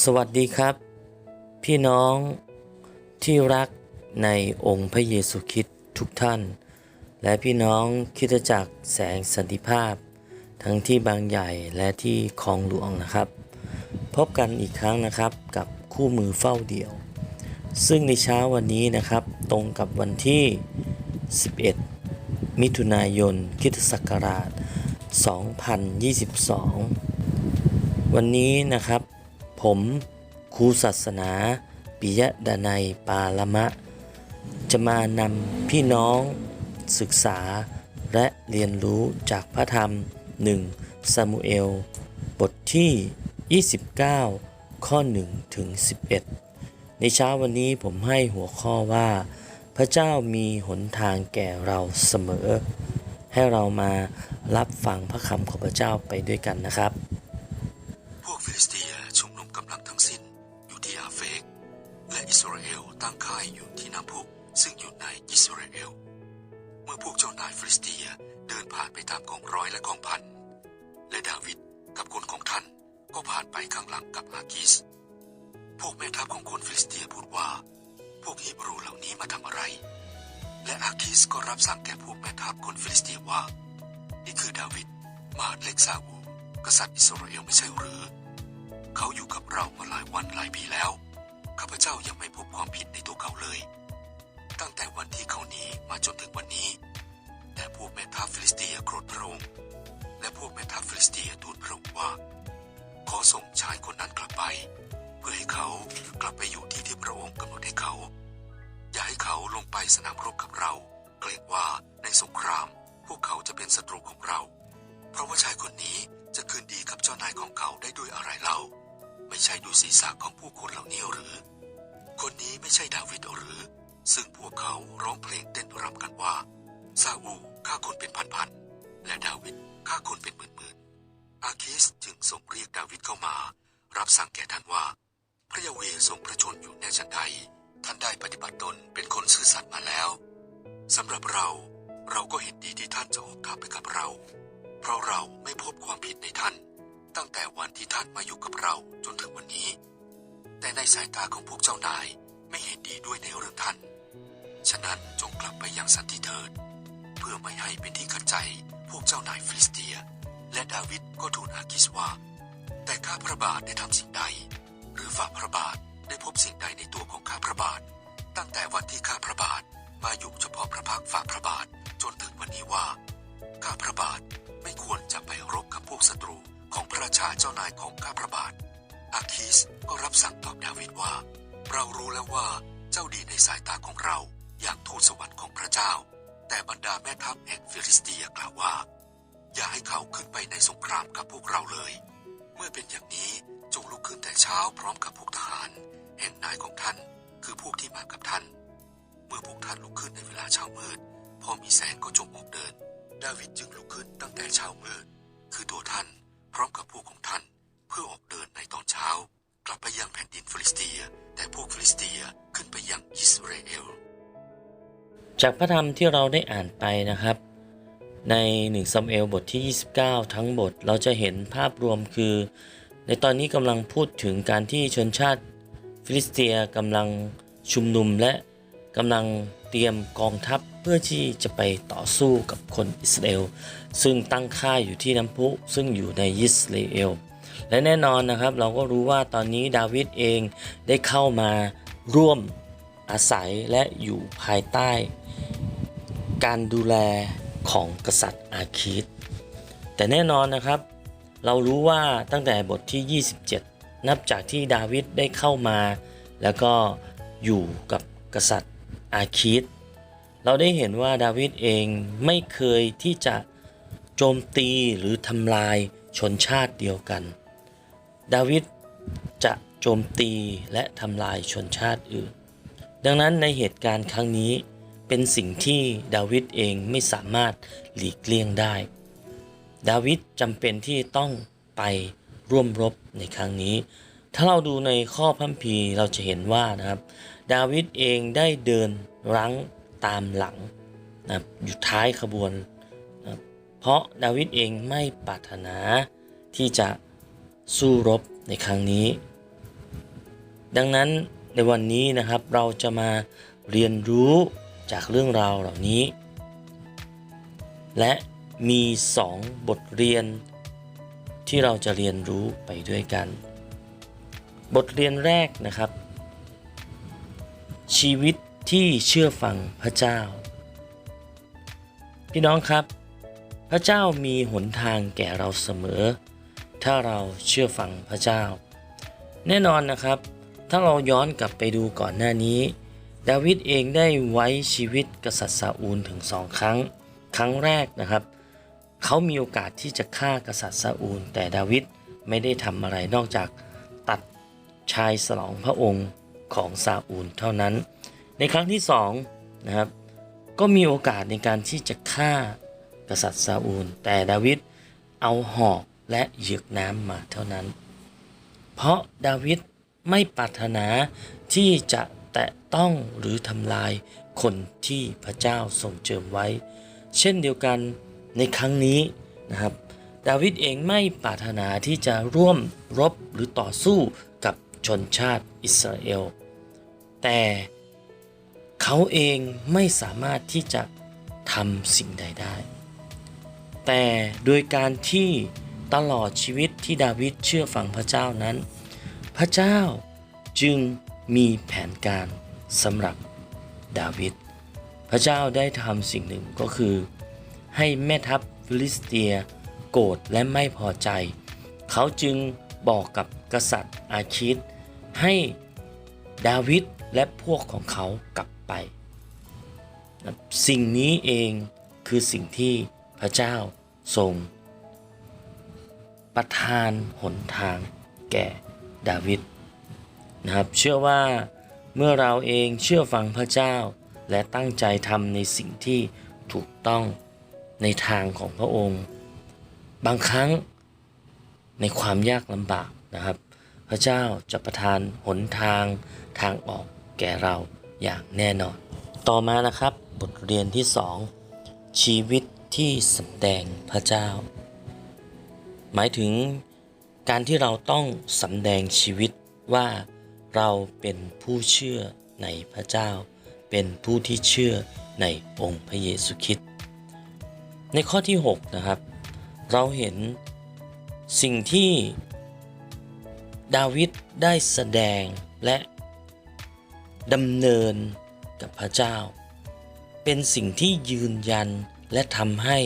สวัสดีครับ พี่น้องที่รักในองค์พระเยซูคริสต์ทุกท่าน และพี่น้องคิดจักแสงสันติภาพ ทั้งที่บางใหญ่และที่คลองหลวงนะครับ พบกันอีกครั้งนะครับกับคู่มือเฝ้าเดี่ยว ซึ่งในเช้าวันนี้นะครับตรงกับวันที่ 11 มิถุนายนคริสตศักราช 2022 วันนี้นะครับ ผมครูศาสนาปิยดานัยปาละมะ จะมานำพี่น้องศึกษาและเรียนรู้จากพระธรรม 1 ซามูเอล บทที่ 29 ข้อ 1 ถึง 11 ในเช้าวันนี้ผมให้หัวข้อว่า พระเจ้ามีหนทางแก่เราเสมอ ให้เรามารับฟังพระคำของพระเจ้าไปด้วยกันนะครับานายฟิลิสเตียเดินผ่านไปตามกองร้อยและกองพัน และดาวิดกับคนของท่านก็ผ่านไปข้างหลังกับอากิส พวกแม่ทัพของคนฟิลิสเตียพูดว่า พวกฮีบรูเหล่านี้มาทำอะไร และอาคิสก็รับสั่งแก่พวกแม่ทัพคนฟิลิสเตียว่า นี่คือดาวิดมหาดเล็กซาอูกษัตริย์อิสราเอลไม่ใช่หรือ เขาอยู่กับเรามาหลายวันหลายปีแล้ว ข้าพเจ้ายังไม่พบความผิดในตัวเขาเลย ตั้งแต่วันที่เขาหนีมาจนถึงวันนี้ แต่พวกแม่ทัพฟิลิสเตียโกรธพระองค์และพวกแม่ทัพฟิลิสเตียทูลพระองค์ว่า ขอส่งชายคนนั้นกลับไป เพื่อให้เขากลับไปอยู่ที่ที่พระองค์กำหนดให้เขา อย่าให้เขาลงไปสนามรบกับเรา เกรงว่าในสงคราม พวกเขาจะเป็นศัตรูของเรา เพราะว่าชายคนนี้จะคืนดีกับเจ้านายของเขาได้ด้วยอะไรเล่า ไม่ใช่ด้วยศีรษะของผู้คนเหล่านี้หรือ คนนี้ไม่ใช่ดาวิดหรือ ซึ่งพวกเขาร้องเพลงเต้นรำกันว่า ซาอูฆ่าคนเป็นพันๆ และดาวิดฆ่าคนเป็นหมื่นๆ อาคิสจึงส่งเรียกดาวิดเข้ามา รับสั่งแก่ท่านว่า พระยาเวทรงพระชนอยู่แน่ชันใด ท่านได้ปฏิบัติตนเป็นคนซื่อสัตย์มาแล้วสำหรับเราเราก็เห็นดีที่ท่านจะออกทัพไปกับเรา เพราะเราไม่พบความผิดในท่าน ตั้งแต่วันที่ท่านมาอยู่กับเราจนถึงวันนี้ แต่ในสายตาของพวกเจ้านายไม่เห็นดีด้วยในเรื่องท่าน ฉะนั้นจงกลับไปยังสันติเถิด เพื่อไม่ให้เป็นที่ขัดใจพวกเจ้านายฟิลิสเตีย และดาวิดก็ทูลอากิสว่า แต่ข้าพระบาทได้ทำสิ่งใด หรือฝ่าพระบาทได้พบสิ่งใดในตัวของข้าพระบาท ตั้งแต่วันที่ข้าพระบาทมาอยู่เฉพาะพระพักฝ่าพระบาทจนถึงวันนี้ว่า ข้าพระบาทไม่ควรจะไปรบกับพวกศัตรูของพระราชาเจ้านายของข้าพระบาท อาคิสก็รับสั่งตอบดาวิดว่า เรารู้แล้วว่าเจ้าดีในสายตาของเราอย่างทูตสวรรค์ของพระเจ้า แต่บรรดาแม่ทัพแห่งฟิลิสเตียกล่าวว่า อย่าให้เขาขึ้นไปในสงครามกับพวกเราเลย เมื่อเป็นอย่างนี้จงลุกขึ้นแต่เช้าพร้อมกับพวกทหาร แห่งนายของท่าน คือพวกที่มากับท่าน เมื่อพวกท่านลุกขึ้นในเวลาเช้ามืด พอมีแสงก็จงออกเดิน ดาวิดจึงลุกขึ้นตั้งแต่เช้ามืด คือตัวท่านพร้อมกับพวกของท่านเพื่อออกเดินในตอนเช้า กลับไปยังแผ่นดินฟิลิสเตีย แต่พวกฟิลิสเตียขึ้นไปยังอิสราเอล จากพระธรรมที่เราได้อ่านไปนะครับ ใน1ซัมเอลบทที่ 29 ทั้งบทเราจะเห็นภาพรวมคือ ในตอนนี้กำลังพูดถึงการที่ชนชาติฟิลิสเตียกำลังชุมนุมและกำลังเตรียมกองทัพเพื่อที่จะไปต่อสู้กับคนอิสราเอล ซึ่งตั้งค่ายอยู่ที่น้ำพุ ซึ่งอยู่ในอิสราเอล และแน่นอนนะครับเราก็รู้ว่าตอนนี้ดาวิดเองได้เข้ามาร่วมอาศัยและอยู่ภายใต้ การดูแลของกษัตริย์อาคีตแต่แน่นอนนะครับ เรารู้ว่าตั้งแต่บทที่ 27 นับจากที่ดาวิดได้เข้ามา แล้วก็อยู่กับกษัตริย์อาคีตเราได้เห็นว่าดาวิดเองไม่เคยที่จะโจมตีหรือทำลายชนชาติเดียวกัน ดาวิดจะโจมตีและทำลายชนชาติอื่น ดังนั้นในเหตุการณ์ครั้งนี้ เป็นสิ่งที่ดาวิดเองไม่สามารถหลีกเลี่ยงได้ ดาวิดจำเป็นที่ต้องไปร่วมรบในครั้งนี้ ถ้าเราดูในข้อพัมพีเราจะเห็นว่านะครับ ดาวิดเองได้เดินรั้งตามหลังนะอยู่ท้ายขบวนนะเพราะดาวิดเองไม่ปรารถนาที่จะสู้รบในครั้งนี้ ดังนั้นในวันนี้นะครับเราจะมาเรียนรู้ จากเรื่องราวเหล่านี้ และมีสองบทเรียน ที่เราจะเรียนรู้ไปด้วยกัน บทเรียนแรกนะครับ ชีวิตที่เชื่อฟังพระเจ้า พี่น้องครับ พระเจ้ามีหนทางแก่เราเสมอ ถ้าเราเชื่อฟังพระเจ้า แน่นอนนะครับ ถ้าเราย้อนกลับไปดูก่อนหน้านี้ ดาวิดเองได้ไว้ชีวิตกษัตริย์ซาอูลถึงสองครั้ง ครั้งแรกนะครับ เขามีโอกาสที่จะฆ่ากษัตริย์ซาอูล แต่ดาวิดไม่ได้ทำอะไรนอกจากตัดชายสลองพระองค์ของซาอูลเท่านั้น ในครั้งที่สองนะครับ ก็มีโอกาสในการที่จะฆ่ากษัตริย์ซาอูล แต่ดาวิดเอาหอกและเหยือกน้ำมาเท่านั้น เพราะดาวิดไม่ปรารถนาที่จะ แตะต้องหรือทำลายคนที่พระเจ้าทรงเจิมไว้ เช่นเดียวกันในครั้งนี้นะครับ ดาวิดเองไม่ปรารถนาที่จะร่วมรบหรือต่อสู้กับชนชาติอิสราเอล แต่เขาเองไม่สามารถที่จะทำสิ่งใดได้ แต่โดยการที่ตลอดชีวิตที่ดาวิดเชื่อฟังพระเจ้านั้น พระเจ้าจึง มีแผนการสำหรับดาวิดพระเจ้าได้ทำสิ่งหนึ่งก็คือ ให้แม่ทัพฟิลิสเตีย โกรธและไม่พอใจ เขาจึงบอกกับกษัตริย์อาคิดให้ดาวิดและพวกของเขากลับไป สิ่งนี้เองคือสิ่งที่พระเจ้าทรง ประทานหนทางแก่ดาวิด นะครับ เชื่อว่าเมื่อเราเองเชื่อฟังพระเจ้า และตั้งใจทำในสิ่งที่ถูกต้องในทางของพระองค์ บางครั้งในความยากลำบากนะครับ พระเจ้าจะประทานหนทางทางออกแก่เราอย่างแน่นอน ต่อมานะครับบทเรียนที่สองชีวิตที่สำแดงพระเจ้า หมายถึงการที่เราต้องสำแดงชีวิตว่า เราเป็นผู้เชื่อในพระเจ้า เป็นผู้ที่เชื่อในองค์พระเยซูคริสต์ในข้อที่ 6 นะครับ เราเห็นสิ่งที่ดาวิดได้แสดงและดำเนินกับพระเจ้า เป็นสิ่งที่ยืนยันและทำให้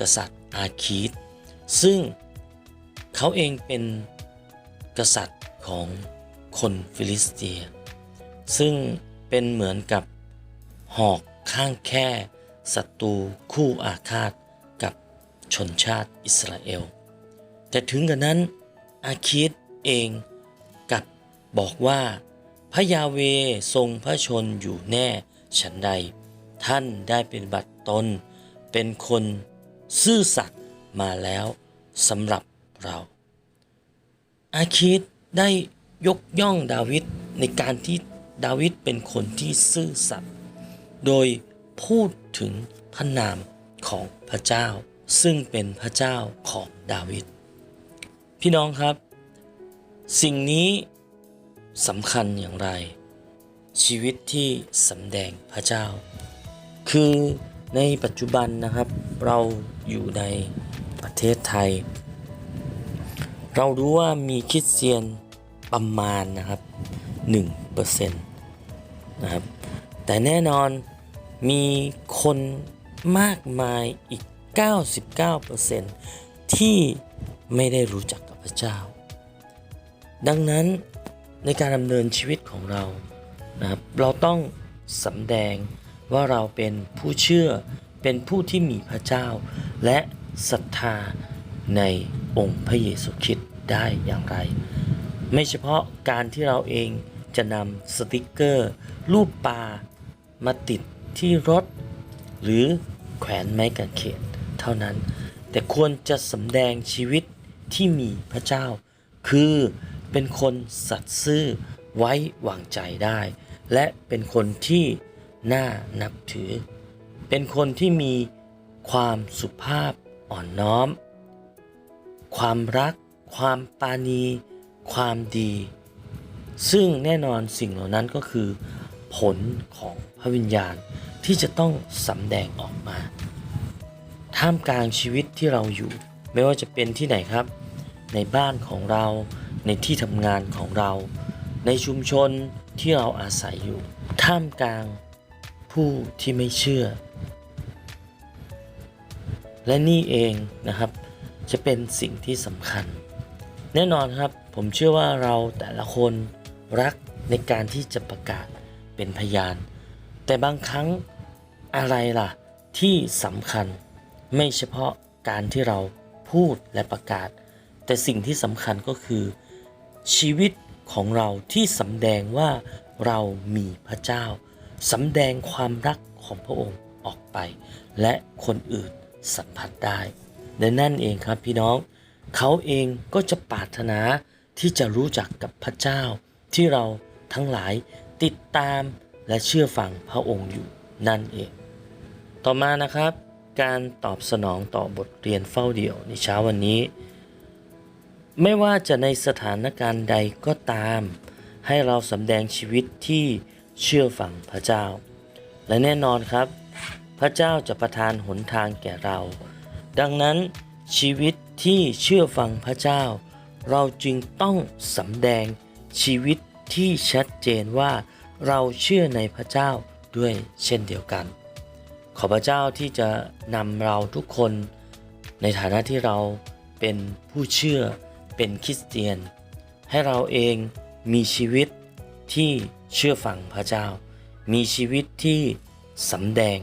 กษัตริย์อาคีตซึ่งเขาเองเป็นกษัตริย์ของ คนฟิลิสเตีย ซึ่งเป็นเหมือนกับหอกข้างแค่ศัตรูคู่อาฆาตกับชนชาติอิสราเอล แต่ถึงกระนั้นอาคิดเองกับบอกว่าพระยาเวทรงพระชนอยู่แน่ฉันใด ท่านได้เป็นบัตรตน เป็นคนซื่อสัตย์มาแล้วสำหรับเรา อาคิดได้ ยกย่องดาวิดในการที่ดาวิดเป็นคนที่ซื่อสัตย์โดยพูดถึงพระนามของพระเจ้า ซึ่งเป็นพระเจ้าของดาวิดพี่น้องครับ สิ่งนี้สำคัญอย่างไร ชีวิตที่สำแดงพระเจ้า คือในปัจจุบันนะครับ เราอยู่ในประเทศไทย เรารู้ว่ามีคริสเตียน ประมาณนะครับ1%นะครับแต่แน่นอนมีคนมากมายอีก 99%ที่ไม่ได้รู้จักกับพระเจ้า ดังนั้นในการดำเนินชีวิตของเรานะครับเราต้องสำแดงว่าเราเป็นผู้เชื่อเป็นผู้ที่มีพระเจ้า และศรัทธาในองค์พระเยซูคริสต์ได้อย่างไร ไม่เฉพาะการที่เราเองจะนำสติกเกอร์ รูปปลามาติดที่รถ หรือแขวนไม้กางเขนเท่านั้น แต่ควรจะสำแดงชีวิตที่มีพระเจ้า คือเป็นคนสัตย์ซื่อไว้วางใจได้ และเป็นคนที่น่านับถือ เป็นคนที่มีความสุภาพอ่อนน้อม ความรัก ความปาณี ความดี ซึ่งแน่นอนสิ่งเหล่านั้นก็คือ ผลของพระวิญญาณที่จะต้องสำแดงออกมา ท่ามกลางชีวิตที่เราอยู่ ไม่ว่าจะเป็นที่ไหนครับ ในบ้านของเรา ในที่ทำงานของเรา ในชุมชนที่เราอาศัยอยู่ ท่ามกลางผู้ที่ไม่เชื่อ และนี่เองนะครับ จะเป็นสิ่งที่สำคัญ แน่นอนครับ ผมเชื่อว่าเราแต่ละคนรักในการที่จะประกาศเป็นพยาน แต่บางครั้งอะไรล่ะ ที่สำคัญ ไม่เฉพาะการที่เราพูดและประกาศ แต่สิ่งที่สำคัญก็คือ ชีวิตของเราที่สำแดงว่าเรามีพระเจ้าสำแดงความรักของพระองค์ออกไป และคนอื่นสัมผัสได้และนั่นเองครับพี่น้อง เขาเองก็จะปรารถนาที่จะรู้จักกับพระเจ้า ที่เราทั้งหลายติดตามและเชื่อฟังพระองค์อยู่นั่นเอง ต่อมานะครับ การตอบสนองต่อบทเรียนเฝ้าเดี่ยวในเช้าวันนี้ ไม่ว่าจะในสถานการณ์ใดก็ตาม ให้เราสำแดงชีวิตที่เชื่อฟังพระเจ้า และแน่นอนครับ พระเจ้าจะประทานหนทางแก่เรา ดังนั้น ชีวิตที่เชื่อฟังพระเจ้า เราจึงต้องสำแดงชีวิตที่ชัดเจนว่าเราเชื่อในพระเจ้าด้วยเช่นเดียวกัน ขอพระเจ้าที่จะนำเราทุกคนในฐานะที่เราเป็นผู้เชื่อเป็นคริสเตียน ให้เราเองมีชีวิตที่เชื่อฟังพระเจ้า มีชีวิตที่สำแดง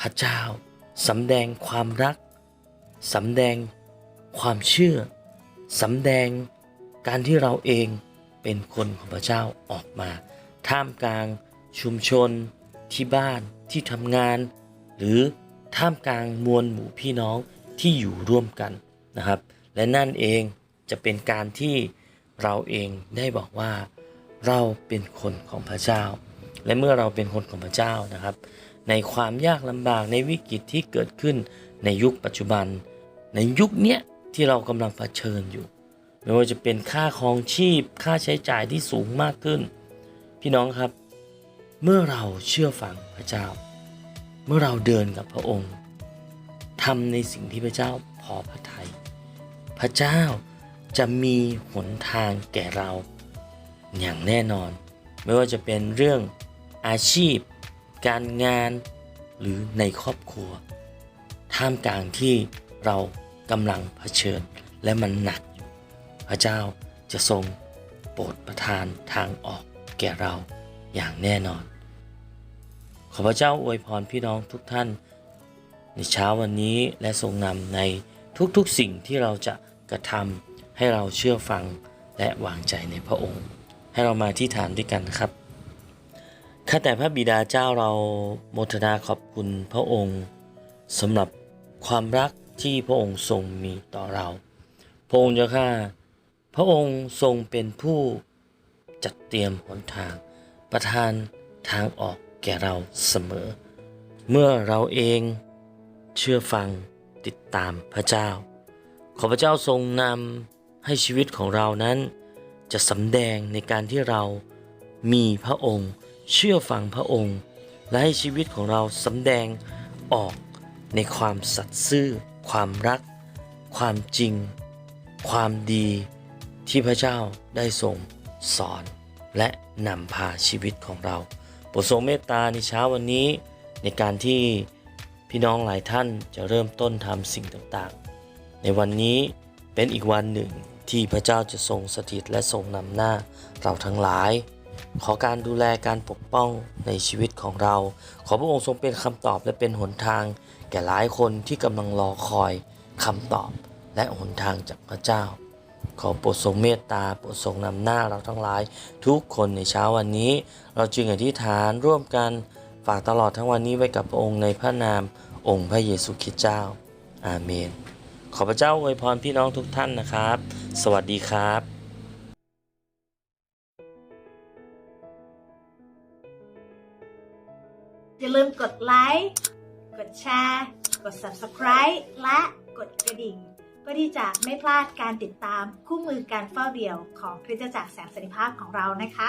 พระเจ้าสำแดงความรัก สำแดงความเชื่อ สำแดงการที่เราเองเป็นคนของพระเจ้าออกมา ท่ามกลาง ชุมชน ที่บ้านที่ทำงาน หรือท่ามกลางมวลหมู่พี่น้องที่อยู่ร่วมกันนะครับ และนั่นเองจะเป็นการที่เราเองได้บอกว่า เราเป็นคนของพระเจ้า และเมื่อเราเป็นคนของพระเจ้านะครับ ในความยากลำบากในวิกฤตที่เกิดขึ้นในยุคปัจจุบัน ในยุคเนี้ยที่เรากำลังเผชิญอยู่ ไม่ว่าจะเป็นค่าครองชีพ ค่าใช้จ่ายที่สูงมากขึ้น พี่น้องครับ เมื่อเราเชื่อฟังพระเจ้า เมื่อเราเดินกับพระองค์ทำในสิ่งที่พระเจ้าพอพระทยัยพระเจ้าจะมีหนทางแก่เรา อย่างแน่นอน ไม่ว่าจะเป็นเรื่องอาชีพ การงานหรือในครอบครัว ท่ามกลางที่เรากำลังเผชิญและมันหนักอยู่พระเจ้าจะทรงโปรดประทานทางออกแก่เราอย่างแน่นอน ขอพระเจ้าอวยพรพี่น้องทุกท่าน ในเช้าวันนี้และทรงนำในทุกๆสิ่งที่เราจะกระทำให้เราเชื่อฟังและวางใจในพระองค์ ให้เรามาที่ฐานด้วยกันครับ ข้าแต่พระบิดาเจ้าเราโมทนาขอบคุณพระองค์สำหรับความรักที่พระองค์ทรงมีต่อเรา พระองค์เจ้าข้าพระองค์ทรงเป็นผู้จัดเตรียมหนทาง ประทานทางออกแก่เราเสมอ เมื่อเราเองเชื่อฟังติดตามพระเจ้า ขอพระเจ้าทรงนำให้ชีวิตของเรานั้น จะสำแดงในการที่เรามีพระองค์ เชื่อฟังพระองค์ และให้ชีวิตของเราสำแดงออกในความสัตย์ซื่อ ความรัก ความจริง ความดีที่พระเจ้าได้ทรงสอน และนำพาชีวิตของเราโปรดทรงเมตตาในเช้าวันนี้ ในการที่พี่น้องหลายท่านจะเริ่มต้นทำสิ่งต่างๆ ในวันนี้เป็นอีกวันหนึ่งที่พระเจ้าจะทรงสถิตและทรงนำหน้าเราทั้งหลาย ขอการดูแลการปกป้องในชีวิตของเรา ขอพระองค์ทรงเป็นคำตอบและเป็นหนทาง แก่หลายคนที่กำลังรอคอยคำตอบและหนทางจากพระเจ้า ขอโปรดทรงเมตตาโปรดทรงนำหน้าเราทั้งหลาย ทุกคนในเช้าวันนี้ เราจึงอธิษฐานร่วมกันฝากตลอดทั้งวันนี้ไว้กับพระองค์ในพระนามองค์พระเยซูคริสต์เจ้า อาเมน ขอพระเจ้าอวยพรพี่น้องทุกท่านนะครับ สวัสดีครับ มกดไลค์ กดแชร์ กด Subscribe และกดกระดิ่ง เพื่อที่จะไม่พลาดการติดตามคู่มือการเฝ้าเดี่ยวของคริสตจักรแสงสันติภาพของเรานะคะ